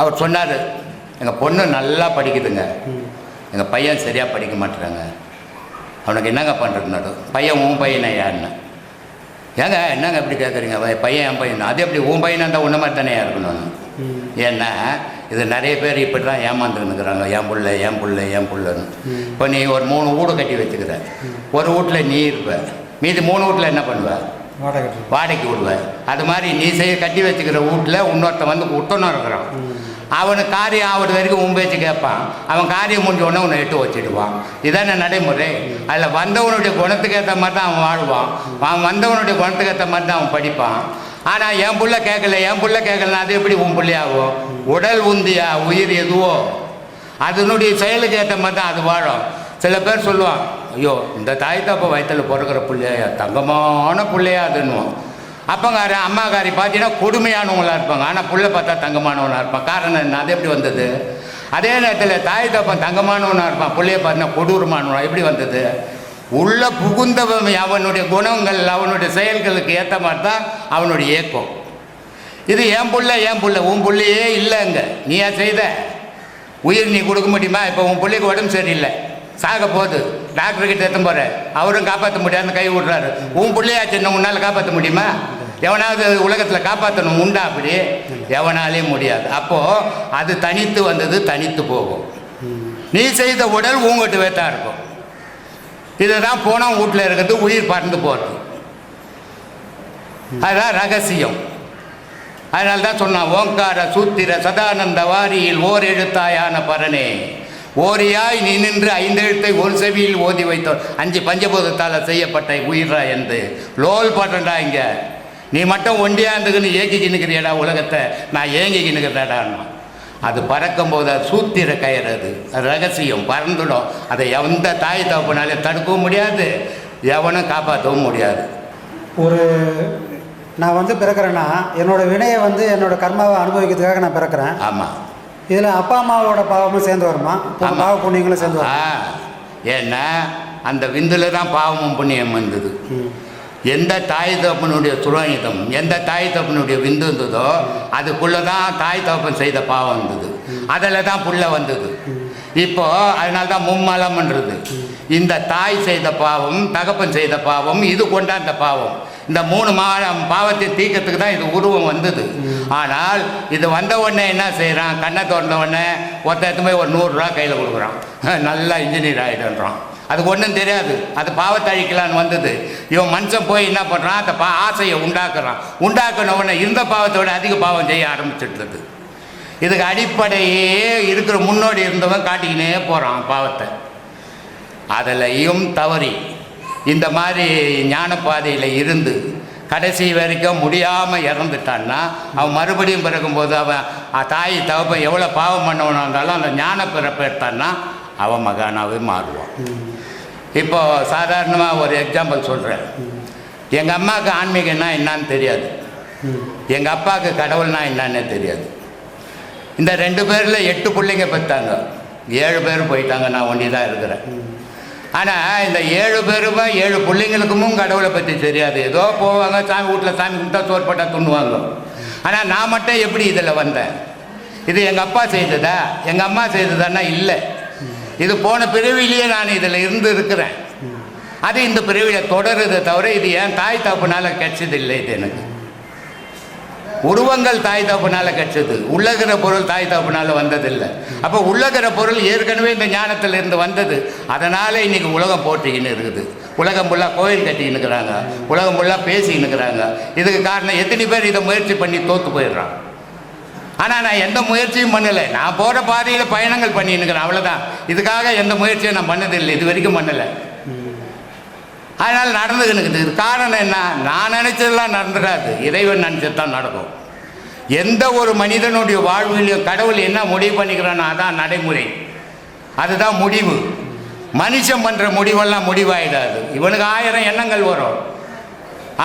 அவர் சொன்னார் எங்கள் பொண்ணு நல்லா படிக்குதுங்க. எங்கள் பையன் சரியாக படிக்க மாட்டேறாங்க. அவனுக்கு என்னங்க பண்ணுறதுனாரு பையன் உன் பையனை யாருன்னு? ஏங்க என்னங்க இப்படி கேட்குறீங்க பையன் என் பையன். அது எப்படி உன் பையனாக இருந்தால் உன்ன மாதிரி தானே இருக்கணும்? ஏன்னா இது நிறைய பேர் இப்படி தான் ஏமாந்துருக்குறாங்க என் புள்ள என் புள்ள என் புள்ளன்னு. இப்போ நீ ஒரு மூணு வீடு கட்டி வச்சுக்கிற. ஒரு வீட்டில் நீ இருப்ப. மீதி மூணு வீட்டில் என்ன பண்ணுவ? வாடகை வாடகைக்கு விடுவேன் அது மாதிரி நீ செய்ய கட்டி வச்சுக்கிற வீட்டில் இன்னொருத்தன் வந்து குத்தணும் இருக்கிறான். அவனுக்கு காரியம் ஆகிறது வரைக்கும் உன் பேச்சு கேட்பான். அவன் காரியம் முடிஞ்ச உடனே உன்னை எட்டு வச்சிடுவான். இதான நடைமுறை. அதில் வந்தவனுடைய குணத்துக்கு ஏற்ற மாதிரி தான் அவன் வாழ்வான். அவன் வந்தவனுடைய குணத்துக்கு ஏற்ற மாதிரி தான் அவன் படிப்பான். ஆனால் என் புள்ள கேட்கல என் புள்ள கேட்கலன்னா அது எப்படி உன் பிள்ளையாகும்? உடல் உந்தியா? உயிர் எதுவோ? அதனுடைய செயலுக்கு ஏற்ற மாதிரி தான் அது வாழும். சில பேர் சொல்லுவான் ஐயோ இந்த தாய் தப்ப வயிற்றில் பிறக்கிற பிள்ளையா? தங்கமான பிள்ளையா அதுன்னுவோம் அப்பங்கார அம்மாக்காரி பார்த்தீங்கன்னா கொடுமையானவங்களா இருப்பாங்க. ஆனால் புள்ள பார்த்தா தங்கமானவனாக இருப்பான். காரணம் என்ன? அது எப்படி வந்தது? அதே நேரத்தில் தாய் தப்பன் தங்கமானவனாக இருப்பான். பிள்ளைய பார்த்தீங்கன்னா கொடூரமானவனா எப்படி வந்தது? உள்ள புகுந்தவன் அவனுடைய குணங்கள் அவனுடைய செயல்களுக்கு ஏற்ற மாதிரி தான் அவனுடைய ஏக்கம் இது என் புள்ள என் புள்ள. உன் புள்ளையே இல்லைங்க. நீயா செய்த? உயிர் நீ கொடுக்க முடியுமா? இப்போ உன் பிள்ளைக்கு உடம்பு சரியில்லை. சாக போகுது. டாக்டர் கிட்ட எடுத்து போற? அவரும் காப்பாற்ற முடியாதுன்னு கை விடுறாரு உன் பிள்ளையாச்சு இன்னும் உன்னால் காப்பாற்ற முடியுமா? எவனாவது உலகத்தில் காப்பாற்றணும் உண்டா அப்படி? எவனாலே முடியாது. அப்போது அது தனித்து வந்தது தனித்து போகும். நீ செய்த உடல் உங்ககிட்டவே தான் இருக்கும். இதுதான் போனால் வீட்டில் இருக்கிறது உயிர் பறந்து போகிறது அதுதான் ரகசியம். அதனால தான் சொன்னான் ஓங்கார சூத்திர சதானந்த வாரியில் ஓர் எழுத்தாயான பரனே. ஓரியாய் நீ நின்று ஐந்தெழுத்தை ஒரு செவியில் ஓதி வைத்தோர் அஞ்சு பஞ்சபூதத்தால் செய்யப்பட்ட உயிரா என்று லோல் பாட்டண்டா இங்கே. நீ மட்டும் ஒண்டியா இருந்துக்குன்னு ஏங்கிக்கின்னுக்கிறியடா உலகத்தை? நான் ஏங்கிக்கின்னுக்கிறடான்னா அது பறக்கும்போது அது சூத்திர கயிறு அது. ரகசியம் பறந்துடும். அதை எந்த தாய் தகப்பனாலே தடுக்கவும் முடியாது. எவனும் காப்பாற்றவும் முடியாது. ஒரு நான் வந்து பிறக்கிறேன்னா என்னோட வினையை வந்து என்னோட கர்மாவை அனுபவிக்கிறதுக்காக நான் பிறக்கிறேன். ஆமாம் இதில் அப்பா அம்மாவோட பாவமும் சேர்ந்து வருமா. பாவ புண்ணியங்களும் சேர்ந்து வருமா? ஏன்னா அந்த விந்துல தான் பாவமும் புண்ணியம் வந்தது. எந்த தாய் தகப்பனுடைய துரோகிதம் எந்த தாய் தகப்பனுடைய விந்து இருந்ததோ அதுக்குள்ளே தான் தாய் தகப்பன் செய்த பாவம் இருந்தது அதில் தான் புள்ள வந்தது. இப்போது அதனால தான் மும்மலம்ன்றது. இந்த தாய் செய்த பாவம் தகப்பன் செய்த பாவம் இது கொண்டாந்த பாவம். இந்த மூணு மா பாவத்தை தீக்கிறதுக்கு தான் இது உருவம் வந்தது. ஆனால் இது வந்த உடனே என்ன செய்கிறான் கண்ணை திறந்த உடனே ஒருத்த எடுத்து போய் ஒரு நூறுரூவா கையில் கொடுக்குறான். நல்லா இன்ஜினியர் ஆகிடுன்றான் அதுக்கு ஒன்றும் தெரியாது. அது பாவத்தை அழிக்கலான்னு வந்தது. இவன் மனுஷன் போய் என்ன பண்ணுறான் அந்த பா ஆசையை உண்டாக்குறான். உண்டாக்குன உடனே இருந்த பாவத்தை விட அதிக பாவம் செய்ய ஆரம்பிச்சிடுறது இதுக்கு அடிப்படையே இருக்கிற முன்னோடி இருந்தவன் காட்டிக்கினே போகிறான் பாவத்தை. அதிலையும் தவறி இந்த மாதிரி ஞானப்பாதையில் இருந்து கடைசி வரைக்கும் முடியாமல் இறந்துட்டான்னா அவன் மறுபடியும் பிறக்கும்போது அவன் தாய் தகப்பன் எவ்வளோ பாவம் பண்ணவனாக இருந்தாலும் அந்த ஞான பிறப்பு எடுத்தான்னா அவன் மகானாவே மாறுவான். இப்போ சாதாரணமாக ஒரு எக்ஸாம்பிள் சொல்கிறேன் எங்கள் அம்மாவுக்கு ஆன்மீகம்னா என்னன்னு தெரியாது. எங்கள் அப்பாவுக்கு கடவுள்னா என்னன்னே தெரியாது. இந்த ரெண்டு பேரில் எட்டு பிள்ளைங்க பெற்றாங்க ஏழு பேர் போயிட்டாங்க நான் ஒண்டி தான் இருக்கிறேன். ஆனால் இந்த ஏழு பேருமே ஏழு பிள்ளைங்களுக்கும் கடவுளை பற்றி தெரியாது. ஏதோ போவாங்க சாமி வீட்டில் சாமி கும்பிட்டா சோறு போட்டா துண்ணுவாங்க ஆனால் நான் மட்டும் எப்படி இதில் வந்தேன்? இது எங்கள் அப்பா செய்ததா? எங்கள் அம்மா செய்ததான்னா இல்லை. இது போன பிறவிலேயே நான் இதில் இருந்து இருக்கிறேன் அது இந்த பிறவியில் தொடருதை தவிர இது ஏன் தாய் தப்புனால கிடைச்சது இல்லை இது எனக்கு. உருவங்கள் தாய் தப்புனால கிடைச்சது உள்ளகிற பொருள் தாய் தப்புனால வந்ததில்லை. அப்போ உள்ளகிற பொருள் ஏற்கனவே இந்த ஞானத்தில் இருந்து வந்தது. அதனால் இன்னைக்கு உலகம் போட்டிக்கின்னு இருக்குது. உலகம் ஃபுல்லாக கோயில் கட்டிக்கின்னு இருக்கிறாங்க. உலகம் ஃபுல்லாக பேசிக்கின்னு இருக்கிறாங்க. இதுக்கு காரணம் எத்தனை பேர் இதை முயற்சி பண்ணி தோற்று போயிடுறான் ஆனால் நான் எந்த முயற்சியும் பண்ணலை. நான் போகிற பாதையில் பயணங்கள் பண்ணின்னுக்கிறேன் அவ்வளோதான் இதுக்காக எந்த முயற்சியும் நான் பண்ணதில்லை. இது வரைக்கும் பண்ணலை. அதனால் நடந்துக்கணுக்குது இது. காரணம் என்ன? நான் நினச்சதெல்லாம் நடந்துடாது. இறைவன் நினச்சது தான் நடக்கும். எந்த ஒரு மனிதனுடைய வாழ்விலையும் கடவுள் என்ன முடிவு பண்ணிக்கிறானோ அதான் நடைமுறை. அதுதான் முடிவு. மனுஷன் பண்ணுற முடிவெல்லாம் முடிவாயிடாது. இவனுக்கு ஆயிரம் எண்ணங்கள் வரும்.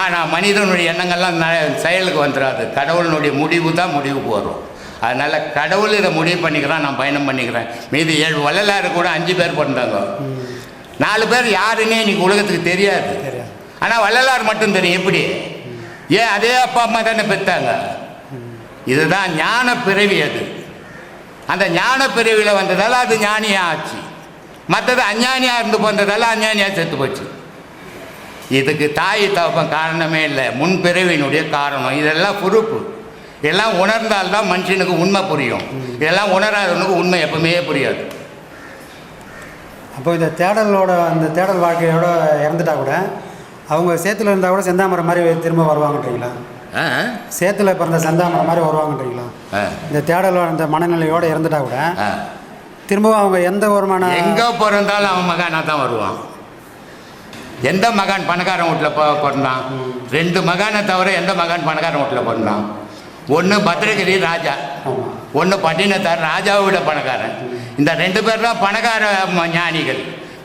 ஆனால் மனிதனுடைய எண்ணங்கள்லாம் செயலுக்கு வந்துடாது கடவுளினுடைய முடிவு தான் முடிவுக்கு வரும். அதனால் கடவுள் இதை முடிவு பண்ணிக்கிறான் நான் பயணம் பண்ணிக்கிறேன். மீதி ஏழு வள்ளலாறு கூட அஞ்சு பேர் பிறந்தாங்க. நாலு பேர் யாருன்னே இன்னைக்கு உலகத்துக்கு தெரியாது. ஆனால் வள்ளலார் மட்டும் தெரியும். எப்படி? ஏன் அதே அப்பா அம்மா தானே பெற்றாங்க இதுதான் ஞான பிறவி அது. அந்த ஞான பிரிவில் வந்ததால் அது ஞானியாக ஆச்சு. மற்றது அஞ்ஞானியாக இருந்து போனதால அஞ்ஞானியாக செத்து போச்சு. இதுக்கு தாய் தகப்பன் காரணமே இல்லை முன் பிறவியினுடைய காரணம். இதெல்லாம் பொறுப்பு. இதெல்லாம் உணர்ந்தால்தான் மனுஷனுக்கு உண்மை புரியும். இதெல்லாம் உணராதவனுக்கு உண்மை எப்பவுமே புரியாது. அப்போ இந்த தேடலோட அந்த தேடல் வாழ்க்கையோட இறந்துட்டா கூட அவங்க சேத்துல இருந்தால் கூட செந்தாமரை மாதிரி திரும்ப வருவாங்கன்றீங்களா? சேத்துல பிறந்த செந்தாமரை மாதிரி வருவாங்கன்றீங்களா. இந்த தேடலோட அந்த மனநிலையோட இறந்துட்டா கூட. திரும்பவும் அவங்க எந்த வருமான எங்கே பிறந்தாலும் அவன் மகானாக தான் வருவான். எந்த மகான் பணக்காரன் வீட்டில் பிறந்தான் ரெண்டு மகானை தவிர எந்த மகான் பணக்காரன் வீட்டில் பிறந்தான் ஒன்று பத்ரகிரி ராஜா ஒன்று பட்டினத்தார் ராஜாவை விட பணக்காரன். இந்த ரெண்டு பேர் தான் பணக்கார ஞானிகள்.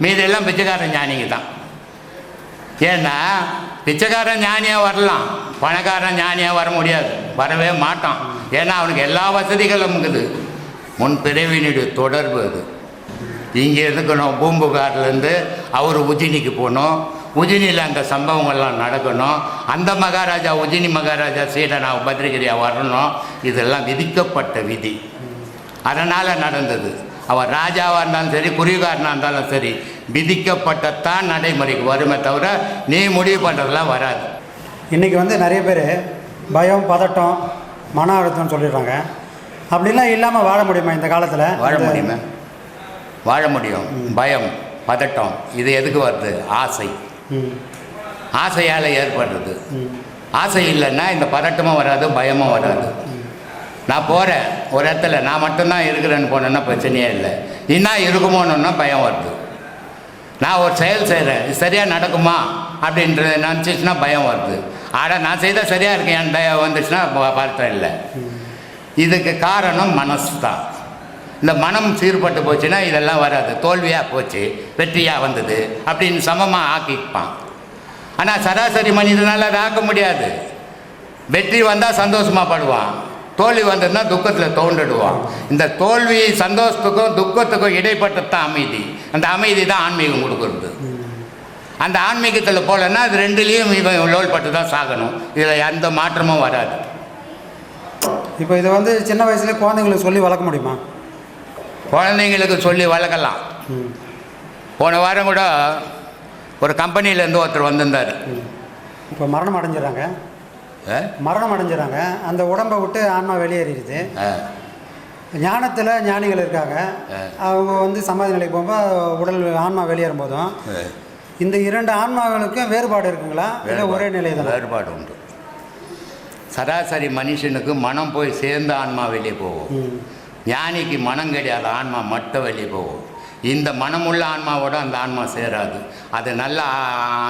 மீதெல்லாம் பிச்சைக்கார ஞானிங்க தான். ஏன்னா பிச்சைக்காரன் ஞானியாக வரலாம். பணக்காரன் ஞானியாக வர முடியாது. வரவே மாட்டான். ஏன்னா அவனுக்கு எல்லா வசதிகளும் இருக்குது. முன் பிறவினுடைய தொடர்பு அது. இங்கே இருக்கணும் பூம்புகார்லேருந்து அவர் உஜினிக்கு போகணும். உஜினியில் அந்த சம்பவங்கள்லாம் நடக்கணும். அந்த மகாராஜா உஜினி மகாராஜா சீடனா பத்ரிகிரியா வரணும். இதெல்லாம் விதிக்கப்பட்ட விதி. அதனால் நடந்தது. அவர் ராஜாவாக இருந்தாலும் சரி குறிகாரனாக இருந்தாலும் சரி விதிக்கப்பட்டத்தான் நடைமுறைக்கு வருமே தவிர நீ முடிவு பண்ணுறதெல்லாம் வராது. இன்றைக்கி வந்து நிறைய பேர் பயம் பதட்டம் மன அழுத்தம்னு சொல்லிடுறாங்க. அப்படிலாம் இல்லாமல் வாழ முடியுமா இந்த காலத்தில்? வாழ முடியுமா? வாழ முடியும். பயம் பதட்டம் இது எதுக்கு வருது? ஆசை. ஆசையால் ஏற்படுறது. ஆசை இல்லைன்னா இந்த பதட்டமும் வராது பயமும் வராது. நான் போகிறேன் ஒரு இடத்துல நான் மட்டும்தான் இருக்கிறேன்னு போனேன்னா பிரச்சனையே இல்லை. இன்னும் இருக்குமோன்னா பயம் வருது. நான் ஒரு செயல் செய்கிறேன் இது சரியாக நடக்குமா? அப்படின்றத நினச்சிச்சுன்னா பயம் வருது. ஆனால் நான் செய்தால் சரியாக இருக்கேன். என் பயம் வந்துச்சுன்னா பார்த்தேன் இல்லை. இதுக்கு காரணம் மனசு தான். இந்த மனம் சீர்பட்டு போச்சுன்னா இதெல்லாம் வராது. தோல்வியாக போச்சு. வெற்றியாக வந்தது. அப்படின்னு சமமாக ஆக்கிப்பான். ஆனால் சராசரி மனிதனால் அதை ஆக்க முடியாது. வெற்றி வந்தால் சந்தோஷமாக படுவான். தோல்வி வந்ததுன்னா துக்கத்தில் தோண்டிடுவான். இந்த தோல்வி சந்தோஷத்துக்கும் துக்கத்துக்கும் இடைப்பட்டதான் அமைதி. அந்த அமைதி தான் ஆன்மீகம் கொடுக்குறது. அந்த ஆன்மீகத்தில் போகலன்னா அது ரெண்டுலேயும் இவன் லோல்பட்டு தான் சாகணும். இதில் எந்த மாற்றமும் வராது. இப்போ இதை வந்து சின்ன வயசுலேயே குழந்தைங்களுக்கு சொல்லி வளர்க்க முடியுமா? குழந்தைங்களுக்கு சொல்லி வளர்க்கலாம். ம். போன வாரம் கூட ஒரு கம்பெனிலேருந்து ஒருத்தர் வந்திருந்தார். ம். இப்போ மரணம் அடைஞ்சிடறாங்க? மரணம் அடைஞ்சிடறாங்க. அந்த உடம்பை விட்டு ஆன்மா வெளியேறிடுது. ஞானத்தில் ஞானிகள் இருக்காங்க. அவங்க வந்து சமாதி நிலைக்கு போகும்போது உடல் ஆன்மா வெளியேறும் போதும். இந்த இரண்டு ஆன்மாக்களுக்கும் வேறுபாடு இருக்குங்களா? இல்லை ஒரே நிலை தான் வேறுபாடு உண்டு. சராசரி மனுஷனுக்கு மனம் போய் சேர்ந்த ஆன்மா வெளியே போகும். ஞானிக்கு மனம் கிடையாது ஆன்மா மட்டும் வெளியே போகும். இந்த மனமுள்ள ஆன்மாவோட அந்த ஆன்மா சேராது. அது நல்ல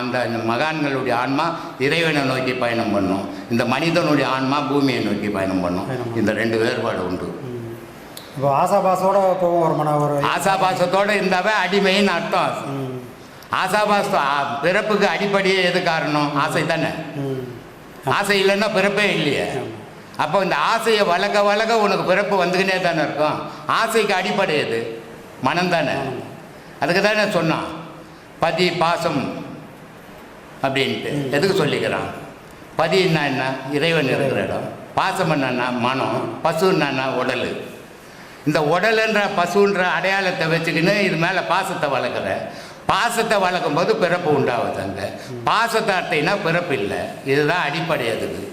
அந்த மகான்களுடைய ஆன்மா இறைவனை நோக்கி பயணம் பண்ணும். இந்த மனிதனுடைய ஆன்மா பூமியை நோக்கி பயணம் பண்ணும். இந்த ரெண்டு வேறுபாடு உண்டு. இப்போ ஆசாபாசோட போகும் ஒரு மன ஒரு ஆசாபாசத்தோடு இருந்தாவே அடிமைன்னு அர்த்தம் ஆசாபாசம் பிறப்புக்கு அடிப்படையே எது காரணம்? ஆசை தானே? ஆசை இல்லைன்னா பிறப்பே இல்லையே. அப்போ இந்த ஆசையை வளர்க்க வளர்க்க உனக்கு பிறப்பு வந்துக்கினே தானே இருக்கும். ஆசைக்கு அடிப்படை எது? மனம் தானே. அதுக்கு தானே சொன்னான். பதி பாசம் அப்படின்ட்டு. எதுக்கு சொல்லிக்கிறான்? பதின்னா என்ன? இறைவன் இருக்கிற இடம். பாசம் என்னன்னா மனம். பசுன்னா உடல். இந்த உடலுன்ற பசுன்ற அடையாளத்தை வச்சுக்கின்னு இது மேலே பாசத்தை வளர்க்குற. பாசத்தை வளர்க்கும் போது பிறப்பு உண்டாகுது அங்கே. பாசத்தை அட்டைனா பிறப்பு இல்லை. இதுதான் அடிப்படை அதுக்கு.